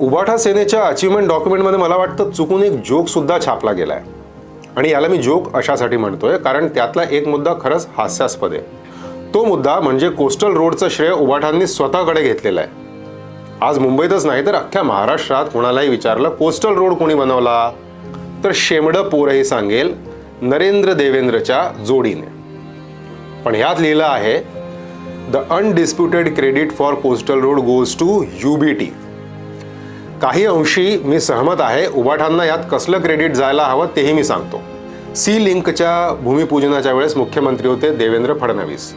उबाठा सेनेच्या अचिव्हमेंट डॉक्युमेंटमध्ये मला वाटतं चुकून एक जोकसुद्धा छापला गेला आहे आणि याला मी जोक अशासाठी म्हणतोय कारण त्यातला एक मुद्दा खरंच हास्यास्पद आहे. तो मुद्दा म्हणजे कोस्टल रोडचं श्रेय उबाठांनी स्वतःकडे घेतलेलं आहे. आज मुंबईतच नाही तर अख्ख्या महाराष्ट्रात कोणालाही विचारलं कोस्टल रोड कोणी बनवला? तर शेमडं पोरही सांगेल नरेंद्र देवेंद्रच्या जोडीने. पण ह्यात लिहिलं आहे the undisputed credit for coastal road goes to U B T काही अंशी मी सहमत आहे. उबाठांना यात कसलं क्रेडिट जायला हवं तेही मी सांगतो. सी लिंकच्या भूमिपूजनाच्या वेळेस मुख्यमंत्री होते देवेंद्र फडणवीस.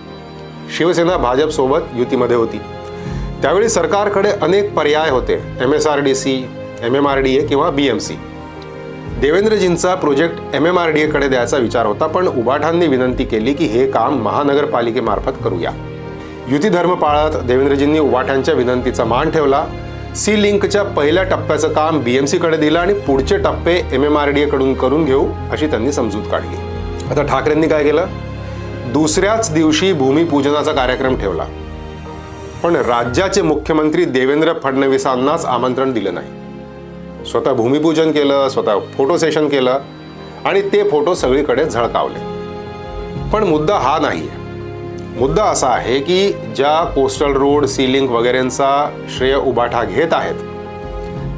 शिवसेना भाजपसोबत युतीमध्ये होती. त्यावेळी सरकारकडे अनेक पर्याय होते. M S R D C M M R D A किंवा B M C. देवेंद्रजींचा project M M R D एकडे द्यायचा विचार होता पण उबाठांनी विनंती केली की हे काम महानगरपालिकेमार्फत करूया. युती धर्म पाळत देवेंद्रजींनी उबाठांच्या विनंतीचा मान ठेवला. सी लिंकच्या पहिल्या टप्प्याचं काम बी एम सीकडे दिलं आणि पुढचे टप्पे एम एम आर डी एकडून करून घेऊ अशी त्यांनी समजूत काढली. आता ठाकरेंनी काय केलं? दुसऱ्याच दिवशी भूमिपूजनाचा कार्यक्रम ठेवला. पण राज्याचे मुख्यमंत्री देवेंद्र फडणवीसांनाच आमंत्रण दिलं नाही. स्वतः भूमिपूजन केलं स्वतः फोटो सेशन केलं आणि ते फोटो सगळीकडे झळकावले. पण मुद्दा हा नाही आहे मुद्दा असा आहे की ज्या कोस्टल रोड सीलिंग वगैरेंचा श्रेय उबाठा घेत आहेत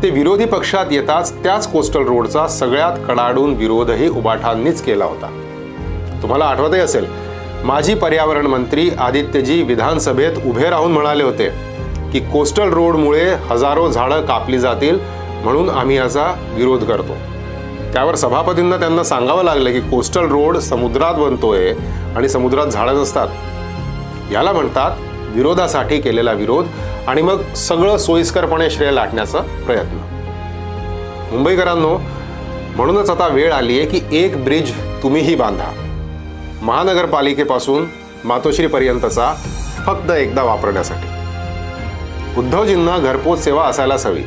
ते विरोधी पक्षात येताच त्याच कोस्टल रोडचा सगळ्यात कडाडून विरोधही उबाठांनीच केला होता. तुम्हाला आठवतही असेल माजी पर्यावरण मंत्री आदित्यजी विधानसभेत उभे राहून म्हणाले होते की कोस्टल रोडमुळे हजारो झाडं कापली जातील म्हणून आम्ही याचा विरोध करतो. त्यावर सभापतींना त्यांना सांगावं लागलं की कोस्टल रोड समुद्रात बनतोय आणि समुद्रात झाडं नसतात. याला म्हणतात विरोधासाठी केलेला विरोध आणि मग सगळं सोयीस्करपणे श्रेय लाटण्याचा प्रयत्न. मुंबईकरांनो म्हणूनच आता वेळ आली आहे की एक ब्रिज तुम्हीही बांधा. महानगरपालिकेपासून मातोश्रीपर्यंतचा फक्त एकदा वापरण्यासाठी. उद्धवजींना घरपोच सेवा असायलाच हवी.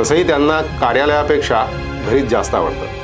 तसंही त्यांना कार्यालयापेक्षा घरीच जास्त आवडतं.